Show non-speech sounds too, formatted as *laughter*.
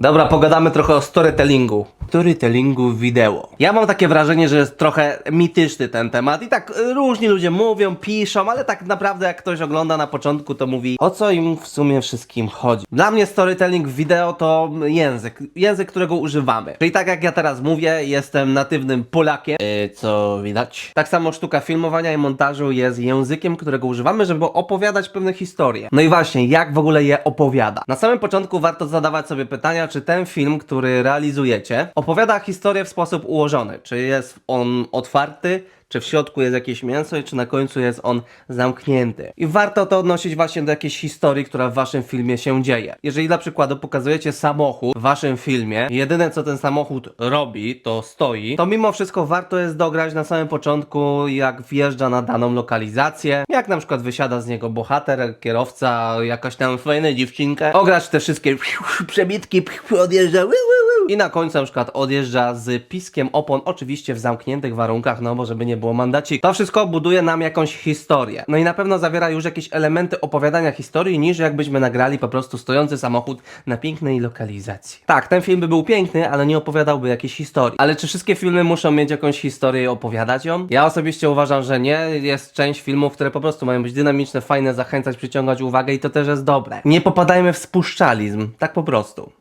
Dobra, pogadamy trochę o storytellingu. Storytellingu wideo. Ja mam takie wrażenie, że jest trochę mityczny ten temat i tak y, różni ludzie mówią, piszą, ale tak naprawdę jak ktoś ogląda na początku, to mówi o co im w sumie wszystkim chodzi. Dla mnie storytelling wideo to język, język, którego używamy. Czyli tak jak ja teraz mówię, jestem natywnym Polakiem, yy, co widać. Tak samo sztuka filmowania i montażu jest językiem, którego używamy, żeby opowiadać pewne historie. No i właśnie, jak w ogóle je opowiada? Na samym początku warto zadawać sobie pytania, czy ten film, który realizujecie, opowiada historię w sposób ułożony. Czy jest on otwarty, czy w środku jest jakieś mięso i czy na końcu jest on zamknięty. I warto to odnosić właśnie do jakiejś historii, która w waszym filmie się dzieje. Jeżeli dla przykładu pokazujecie samochód w waszym filmie, jedyne co ten samochód robi, to stoi, to mimo wszystko warto jest dograć na samym początku, jak wjeżdża na daną lokalizację, jak na przykład wysiada z niego bohater, kierowca, jakaś tam fajna dziewczynka, ograć te wszystkie *laughs* przebitki, odjeżdża. I na końcu na przykład odjeżdża z piskiem opon, oczywiście w zamkniętych warunkach, no bo żeby nie było mandacik. To wszystko buduje nam jakąś historię. No i na pewno zawiera już jakieś elementy opowiadania historii, niż jakbyśmy nagrali po prostu stojący samochód na pięknej lokalizacji. Tak, ten film by był piękny, ale nie opowiadałby jakiejś historii. Ale czy wszystkie filmy muszą mieć jakąś historię i opowiadać ją? Ja osobiście uważam, że nie. Jest część filmów, które po prostu mają być dynamiczne, fajne, zachęcać, przyciągać uwagę i to też jest dobre. Nie popadajmy w spuszczalizm, tak po prostu.